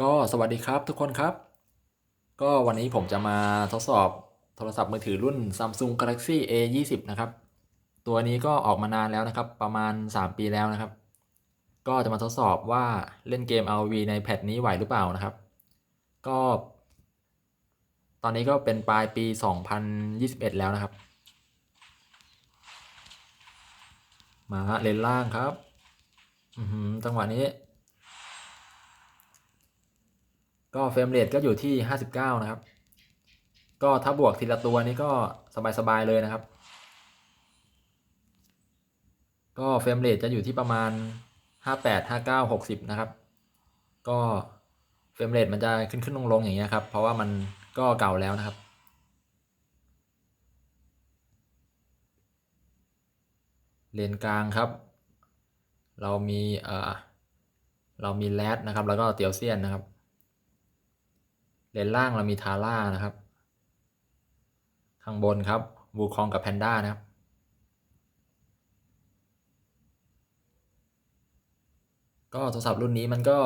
ก็สวัสดีครับทุกคนครับ ก็วันนี้ผมจะมาทดสอบโทรศัพท์มือถือรุ่น Samsung Galaxy A 2 0นะครับ ตัวนี้ก็ออกมานานแล้วนะครับ ประมาณ 3 ปีแล้วนะครับ ก็จะมาทดสอบว่าเล่นเกม RV ในแพทนี้ไหวหรือเปล่านะครับ ก็ ตอนนี้ก็เป็นปลายปี 2021 แล้วนะครับ มาเลนล่างครับอือหือจังหวะนี้ ก็เฟรมเรทก็อยู่ที่ 59 นะครับ ก็ถ้าบวกทีละตัวนี้ก็สบายๆเลยนะครับ ก็เฟรมเรทจะอยู่ที่ประมาณ 58 59 60 นะครับ ก็เฟรมเรทมันจะขึ้นขึ้นลงลงอย่างเงี้ยครับ เพราะว่ามันก็เก่าแล้วนะครับ เลนกลางครับ เรามีเอ่อเรามีแรดนะครับ แล้วก็เตียวเซียนนะครับ เลนล่างเรามีทาร่านะครับ ข้างบนครับวูคองกับแพนด้านะครับ ก็โทรศัพท์รุ่นนี้มันก็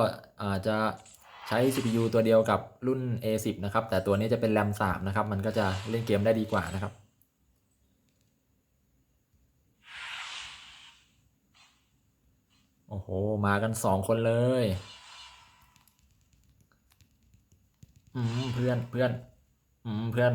อาจจะใช้ CPU ตัวเดียวกับรุ่น A10 นะครับ แต่ตัวนี้จะเป็น RAM 3นะครับ มันก็จะเล่นเกมได้ดีกว่านะครับโอ้โห มากันสองคนเลย อืมเพื่อนเพื่อนอืมเพื่อน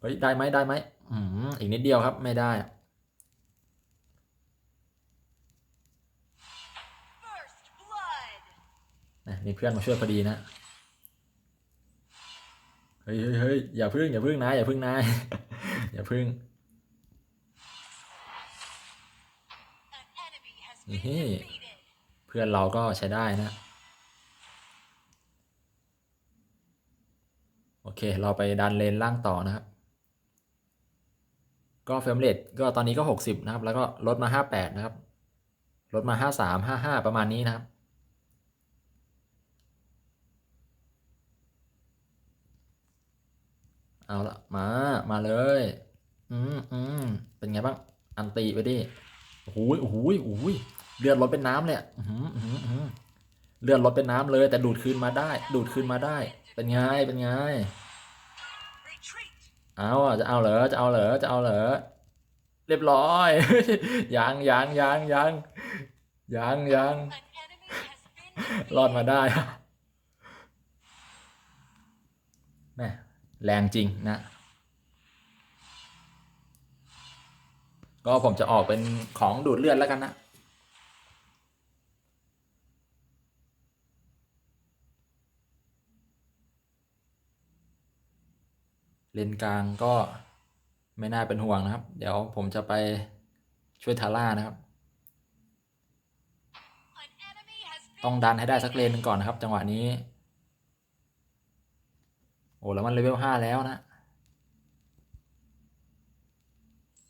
เฮ้ย ได้ไหมได้ไหมอืมอีกนิดเดียวครับไม่ได้นะมีเพื่อนมาช่วยพอดีนะเฮ้ยเฮ้ยเฮ้ยอย่าพึ่งอย่าพึ่งนะอย่าพึ่งนะอย่าพึ่ง enemy has been Hey. defeated. เพื่อนเราก็ใช้ได้นะ โอเค เราไปดันเลนล่างต่อนะครับ ก็เฟรมเรทก็ตอนนี้ก็ 60 นะครับ แล้วก็ลดมา 58 นะครับ ลดมา 53 55 ประมาณนี้นะครับเอาละมา มาเลย อืมอืมเป็นไงบ้าง อันตีไปดิ โอ้โหโอ้โหโอ้โหเลือดลดเป็นน้ำเลยอะอื้อหืออื้อหืออื้อหือเลือดลดเป็นน้ำเลย แต่ดูดคืนมาได้ ดูดคืนมาได้ เป็นไงเป็นไงเอาจะเอาเหรอจะเอาเหรอจะเอาเหรอเรียบร้อยยังยังยังยังยังยังรอดมาได้แม่แรงจริงนะ ก็ผมจะออกเป็นของดูดเลือดแล้วกันนะ เลนกลางก็ไม่น่าเป็นห่วงนะครับ เดี๋ยวผมจะไปช่วยทาร่านะครับ ต้องดันให้ได้สักเลนหนึ่งก่อนนะครับ จังหวะนี้ โอ้แล้วมันเลเวลห้าแล้วนะ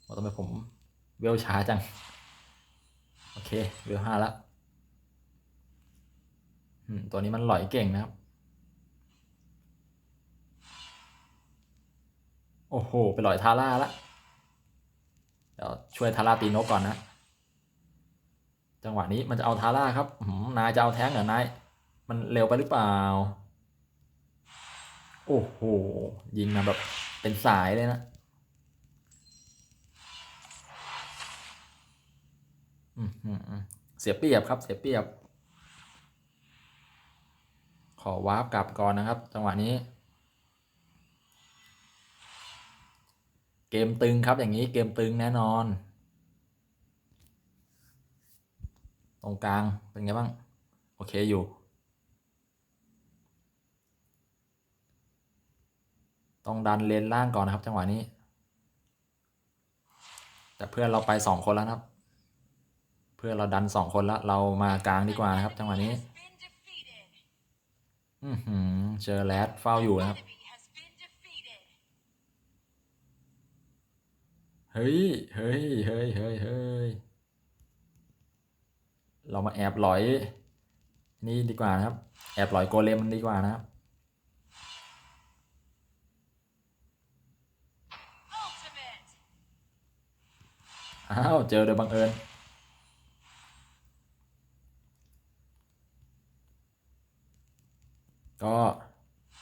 โอ้ทำไมผม เวลช้าจัง โอเค เวลห้าแล้วตัวนี้มันหลอยเก่งนะครับ โอ้โห ไปหลอยทาร่าละ เดี๋ยวช่วยทาร่าตีนกก่อนนะ จังหวะนี้มันจะเอาทาร่าครับนายจะเอาแท้งเหรอนาย มันเร็วไปหรือเปล่า โอ้โห ยิงมาแบบเป็นสายเลยนะ เสียเปรียบครับ เสียเปรียบ ขอวาร์ปกลับก่อนนะครับ จังหวะนี้ เกมตึงครับอย่างนี้เกมตึงแน่นอน ตรงกลางเป็นไงบ้าง โอเคอยู่ต้องดันเลนล่างก่อนนะครับ จังหวะนี้ แต่เพื่อนเราไปสองคนแล้วนะครับ พื่อเราดันสองคนแล้วเรามากลางดีกว่านะครับจังหวะนี้อือหือเจอแรดเฝ้าอยู่นะครับ เฮ้ยเฮ้ยเฮ้ยเฮ้ยเฮ้ยเรามาแอบหลอย นี่ดีกว่านะครับ แอบหลอยโกเลมมันดีกว่านะครับอ้าวเจอโดยบังเอิญ ก็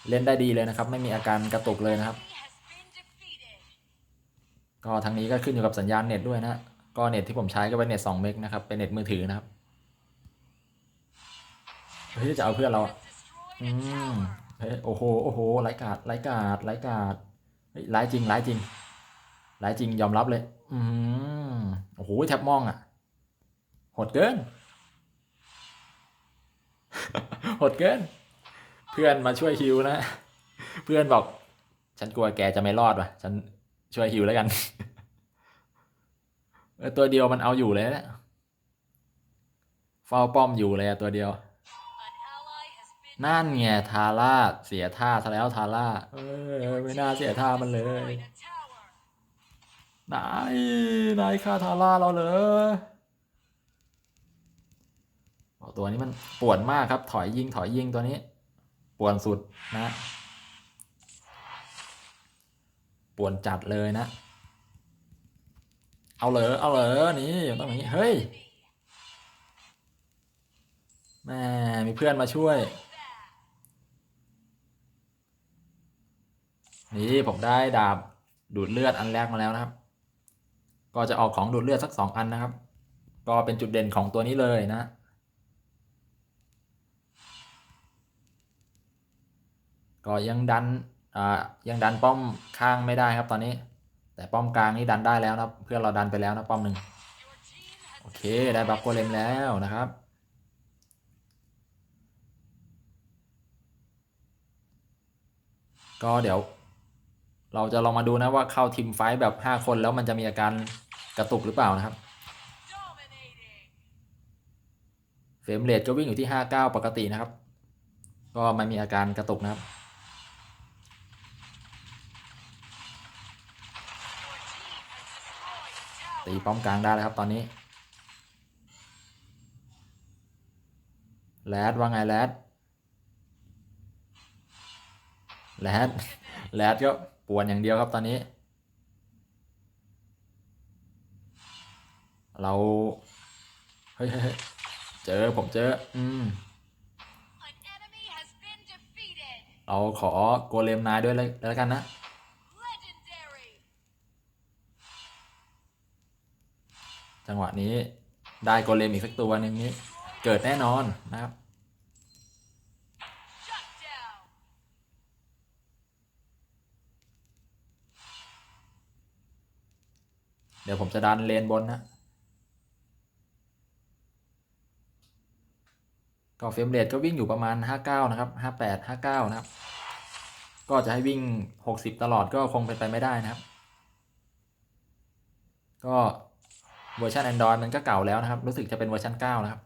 เล่นได้ดีเลยนะครับ ไม่มีอาการกระตุกเลยนะครับ ก็ทางนี้ก็ขึ้นอยู่กับสัญญาณเน็ตด้วยนะก็เน็ตที่ผมใช้ก็เป็นเน็ต2เมกนะครับ เป็นเน็ตมือถือนะครับเฮ้ยจะเอาเพื่อนเราอะ Destroyed อื a มเฮ้ยโอ้โหโอ้โหไร้กาดไร้กาดไร้กาดเฮ้ยไร้จริงไร้จริงไร้จริงยอมรับเลย อืมโอ้โหแทบมองอะหดเกินหดเกิน พื่อนมาช่วยฮิวนะ เพื่อนบอก ฉันกลัวแกจะไม่รอดว่ะ ฉันช่วยฮิวแล้วกันเออตัวเดียวมันเอาอยู่เลยนะเฝ้าป้อมอยู่เลยอะตัวเดียว นั่นไงทาร่าเสียท่าซะแล้วทาร่าเออไม่น่าเสียท่ามันเลยนายนายฆ่าทาร่าเราเลยโอ้ตัวนี้มันปวนมากครับ ถอยยิงถอยยิงตัวนี้ ป่วนสุดนะ ป่วนจัดเลยนะ เอาเหรอเอาเหรอนี่ต้องอย่างนี้ เฮ้ยแม่มีเพื่อนมาช่วย นี่ผมได้ดาบดูดเลือดอันแรกมาแล้วนะครับ ก็จะออกของดูดเลือดสักสองอันนะครับ ก็เป็นจุดเด่นของตัวนี้เลยนะ ก็ยังดันอ่ายังดันป้อมข้างไม่ได้ครับตอนนี้ แต่ป้อมกลางนี่ดันได้แล้วนะเพื่อนเราดันไปแล้วนะป้อมหนึ่งโอเคได้บัฟโกเลมแล้วนะครับก็เดี๋ยว เราจะลองมาดูนะว่าเข้าทีมไฟแบบ 5 คนแล้วมันจะมีอาการกระตุกหรือเปล่านะครับ เฟรมเรทก็วิ่งอยู่ที่ 59 ปกตินะครับ ก็ไม่มีอาการกระตุกนะครับ ตีป้อมกลางได้แล้วครับตอนนี้แรดว่าไงแรดแรดแรดก็ป่วนอย่างเดียวครับตอนนี้ เราเฮ้ยเฮ้ยเฮ้ยเจอผมเจออืม An enemy has been defeated. เราขอโกเลมนายด้วยเลยแล้วกันนะ จังหวะนี้ได้โกเลมอีกสักตัวหนึ่งนี้ เกิดแน่นอนนะครับ เดี๋ยวผมจะดันเลนบนนะ ก็เฟรมเรทก็วิ่งอยู่ประมาณ 59 นะครับ 58 59 นะครับ ก็จะให้วิ่ง 60 ตลอดก็คงเป็นไปไม่ได้นะครับ ก็ เวอร์ชัน Android มันก็เก่าแล้วนะครับ รู้สึกจะเป็นเวอร์ชัน9นะครับ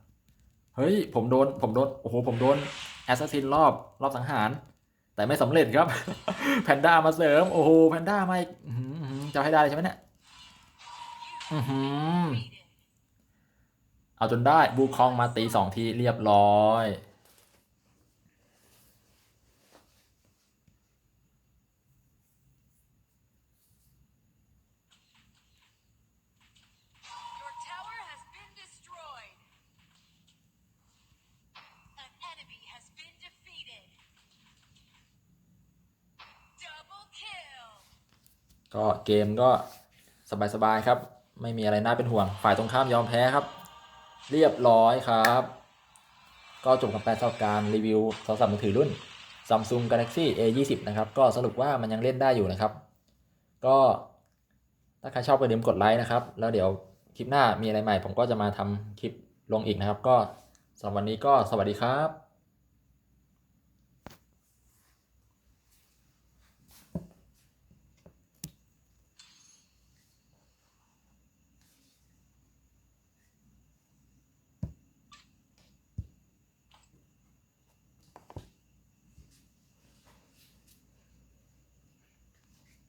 เฮ้ย ผมโดน ผมโดน โอ้โห ผมโดนแอสซัสซินรอบรอบสังหาร แต่ไม่สำเร็จครับ แพนด้ามาเสริม โอ้โห แพนด้ามาอีกจะให้ได้ใช่ไหมเนี่ยเอาจนได้บูคองมาตีสองทีเรียบร้อย ก็เกมก็สบายๆครับ ไม่มีอะไรน่าเป็นห่วง ฝ่ายตรงข้ามยอมแพ้ครับ เรียบร้อยครับ ก็จบกับแปดสอบการรีวิวโทรศัพท์มือถือรุ่น Samsung Galaxy A20 นะครับ ก็สรุปว่ามันยังเล่นได้อยู่นะครับ ก็ถ้าใครชอบก็ลืมกดไลค์นะครับ แล้วเดี๋ยวคลิปหน้ามีอะไรใหม่ ผมก็จะมาทำคลิปลงอีกนะครับ ก็สำหรับวันนี้ก็สวัสดีครับ